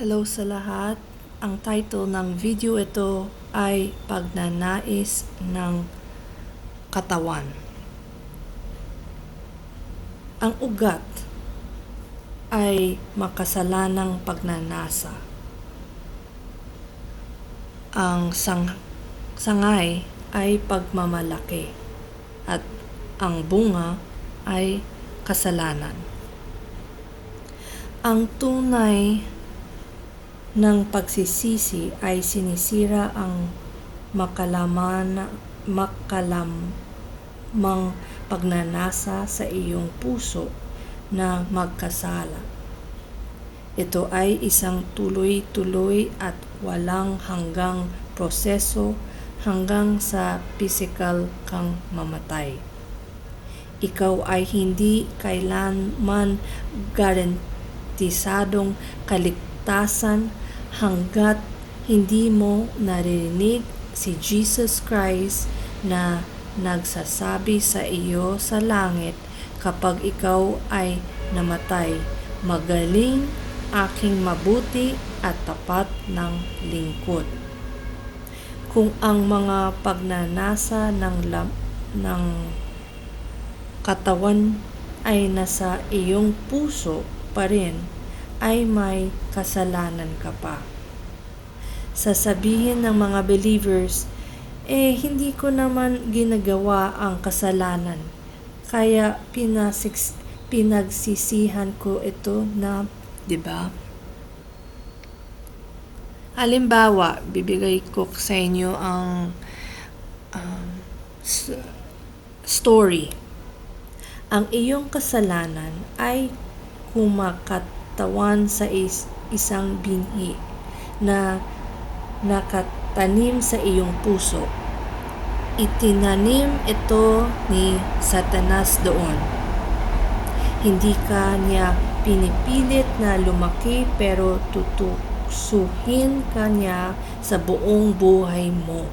Hello sa lahat. Ang title ng video ito ay Pagnanais ng Katawan. Ang ugat ay makasalanang pagnanasa. Ang sang sangay ay pagmamalaki at ang bunga ay kasalanan. Ang tunay ng pagsisisi ay sinisira ang makalaman makalamang pagnanasa sa iyong puso na magkasala. Ito ay isang tuloy-tuloy at walang hanggang proseso hanggang sa physical kang mamatay. Ikaw ay hindi kailanman garantisadong kaligtasan hanggat hindi mo naririnig si Jesus Christ na nagsasabi sa iyo sa langit kapag ikaw ay namatay, magaling aking mabuti at tapat ng lingkod. Kung ang mga pagnanasa ng lam, ng katawan ay nasa iyong puso pa rin, ay may kasalanan ka pa. Sasabihin ng mga believers, eh hindi ko naman ginagawa ang kasalanan. Kaya pinasiks, pinagsisihan ko ito na, 'di ba? Halimbawa, bibigay ko sa inyo ang um, story. Ang iyong kasalanan ay kumakatawan sa is- isang binhi na nakatanim sa iyong puso. Itinanim ito ni Satanas doon. Hindi ka niya pinipilit na lumaki pero tutuksuhin ka niya sa buong buhay mo.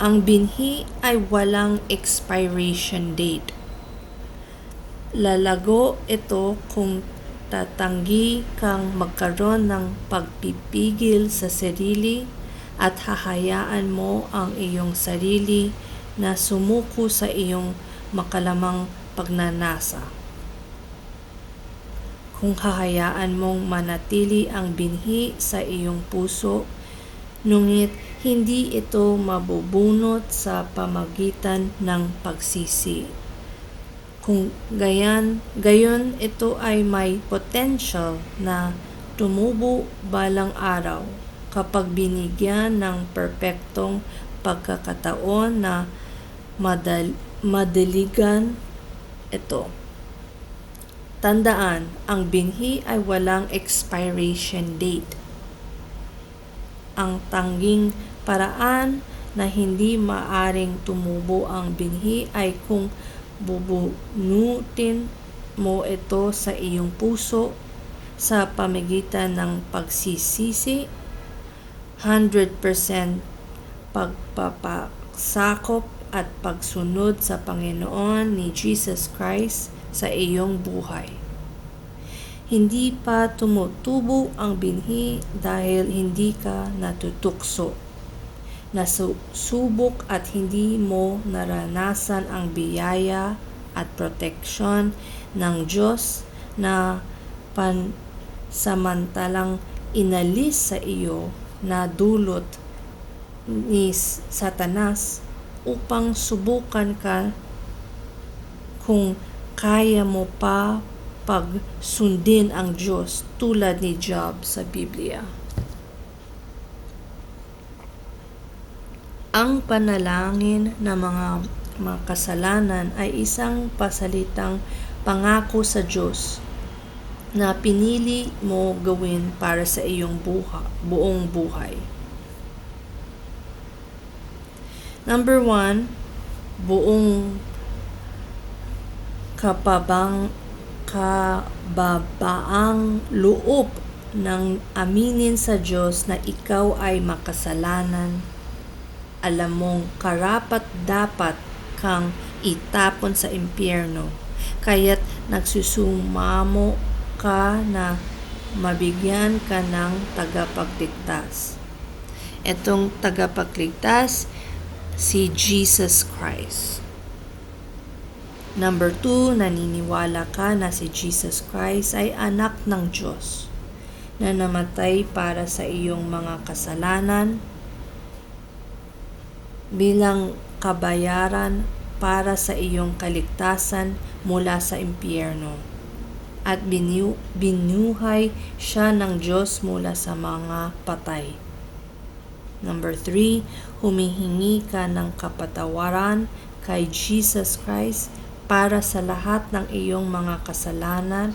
Ang binhi ay walang expiration date. Lalago ito kung tatanggi kang magkaroon ng pagpipigil sa sarili at hahayaan mo ang iyong sarili na sumuko sa iyong makalamang pagnanasa. Kung hahayaan mong manatili ang binhi sa iyong puso, ngunit hindi ito mabubunot sa pamagitan ng pagsisi. Kung gayan, gayon ito ay may potential na tumubo balang araw kapag binigyan ng perpektong pagkakataon na madal, madaligan ito. Tandaan, ang binhi ay walang expiration date. Ang tanging paraan na hindi maaring tumubo ang binhi ay kung bubunutin mo ito sa iyong puso sa pamagitan ng pagsisisi, 100% pagpapasakop at pagsunod sa Panginoon ni Jesus Christ sa iyong buhay. Hindi pa tumutubo ang binhi dahil hindi ka natutukso nasubok at hindi mo naranasan ang biyaya at proteksyon ng Diyos na pansamantalang inalis sa iyo na dulot ni Satanas upang subukan ka kung kaya mo pa pagsundin ang Diyos tulad ni Job sa Biblia. Ang panalangin ng mga makasalanan ay isang pasalitang pangako sa Diyos na pinili mo gawin para sa iyong buha, buong buhay. Number one, buong kapabang kababaang loob ng aminin sa Diyos na ikaw ay makasalanan alam mong karapat dapat kang itapon sa impyerno. Kaya't nagsusumamo ka na mabigyan ka ng tagapagligtas. Itong tagapagligtas, si Jesus Christ. Number two, naniniwala ka na si Jesus Christ ay anak ng Diyos na namatay para sa iyong mga kasalanan bilang kabayaran para sa iyong kaligtasan mula sa impyerno at binu- binuhay siya ng Diyos mula sa mga patay. Number three, humihingi ka ng kapatawaran kay Jesus Christ para sa lahat ng iyong mga kasalanan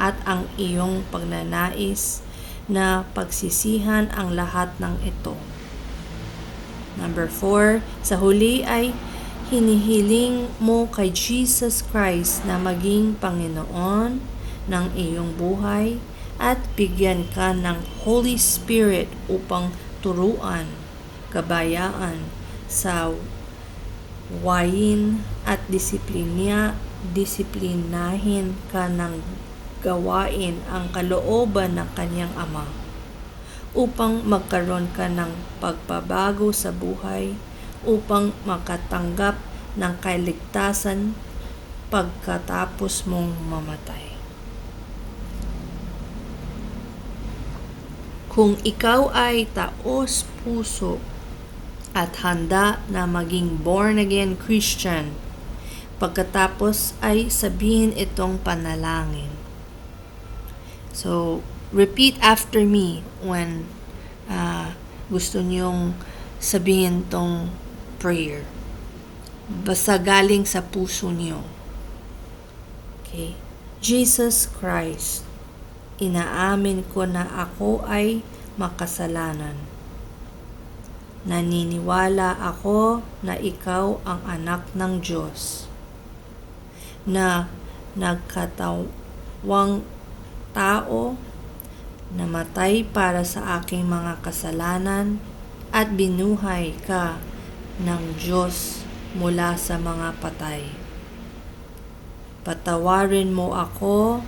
at ang iyong pagnanais na pagsisihan ang lahat ng ito. Number 4, sa huli ay hinihiling mo kay Jesus Christ na maging Panginoon ng iyong buhay at bigyan ka ng Holy Spirit upang turuan, kabayaan sa wayin at disiplinya, disiplinahin ka ng gawain ang kalooban ng kanyang ama upang magkaroon ka ng pagbabago sa buhay upang makatanggap ng kaligtasan pagkatapos mong mamatay. Kung ikaw ay taos puso at handa na maging born again Christian, pagkatapos ay sabihin itong panalangin. So, repeat after me when uh, gusto niyong sabihin tong prayer. Basta galing sa puso niyo. Okay? Jesus Christ, inaamin ko na ako ay makasalanan. Naniniwala ako na ikaw ang anak ng Diyos na nagkatawang tao namatay para sa aking mga kasalanan at binuhay ka ng Diyos mula sa mga patay. Patawarin mo ako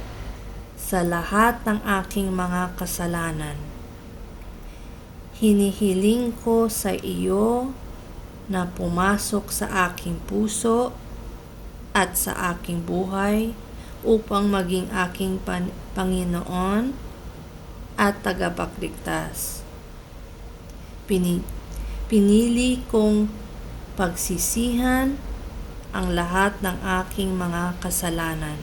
sa lahat ng aking mga kasalanan. Hinihiling ko sa iyo na pumasok sa aking puso at sa aking buhay upang maging aking pan- Panginoon at tagapagligtas. Pini- pinili kong pagsisihan ang lahat ng aking mga kasalanan.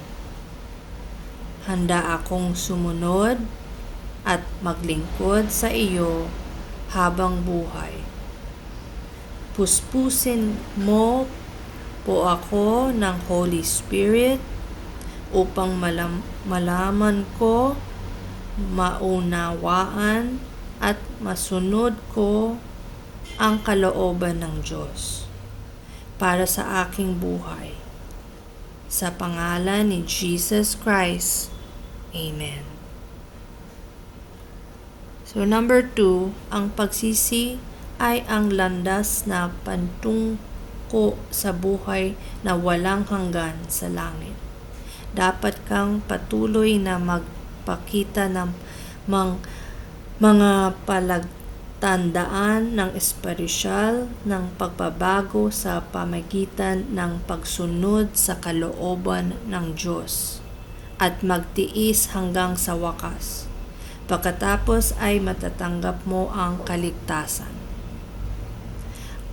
Handa akong sumunod at maglingkod sa iyo habang buhay. Puspusin mo po ako ng Holy Spirit upang malam- malaman ko, maunawaan at masunod ko ang kalooban ng Diyos para sa aking buhay. Sa pangalan ni Jesus Christ. Amen. So number two, ang pagsisi ay ang landas na pantungko sa buhay na walang hanggan sa langit. Dapat kang patuloy na magpakita ng mang, mga palagtandaan ng espirisyal ng pagbabago sa pamagitan ng pagsunod sa kalooban ng Diyos at magtiis hanggang sa wakas. Pagkatapos ay matatanggap mo ang kaligtasan.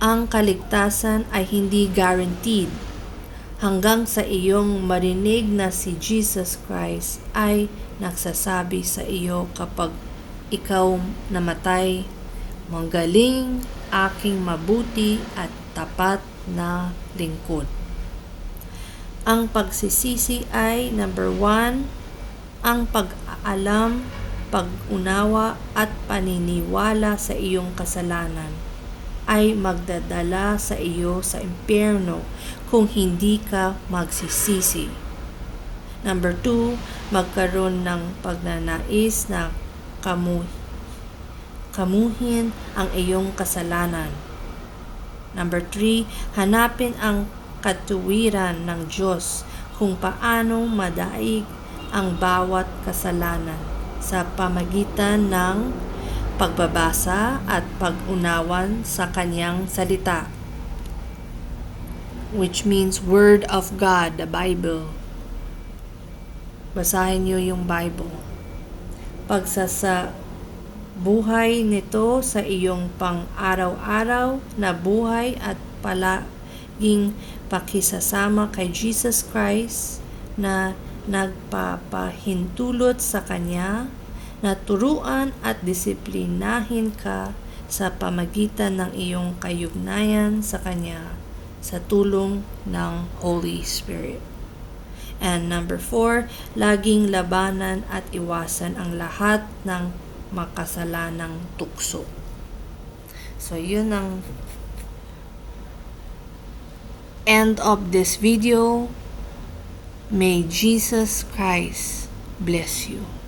Ang kaligtasan ay hindi guaranteed hanggang sa iyong marinig na si Jesus Christ ay nagsasabi sa iyo kapag ikaw namatay, magaling aking mabuti at tapat na lingkod. Ang pagsisisi ay number one, ang pag-aalam pag-unawa at paniniwala sa iyong kasalanan ay magdadala sa iyo sa impyerno kung hindi ka magsisisi. Number two, magkaroon ng pagnanais na kamu kamuhin ang iyong kasalanan. Number three, hanapin ang katuwiran ng Diyos kung paano madaig ang bawat kasalanan sa pamagitan ng pagbabasa at pag-unawan sa kanyang salita which means Word of God, the Bible. Basahin niyo yung Bible. Pagsasa buhay nito sa iyong pang-araw-araw na buhay at palaging pakisasama kay Jesus Christ na nagpapahintulot sa Kanya na turuan at disiplinahin ka sa pamagitan ng iyong kayugnayan sa Kanya sa tulong ng Holy Spirit. And number four, laging labanan at iwasan ang lahat ng makasalanang tukso. So, yun ang end of this video. May Jesus Christ bless you.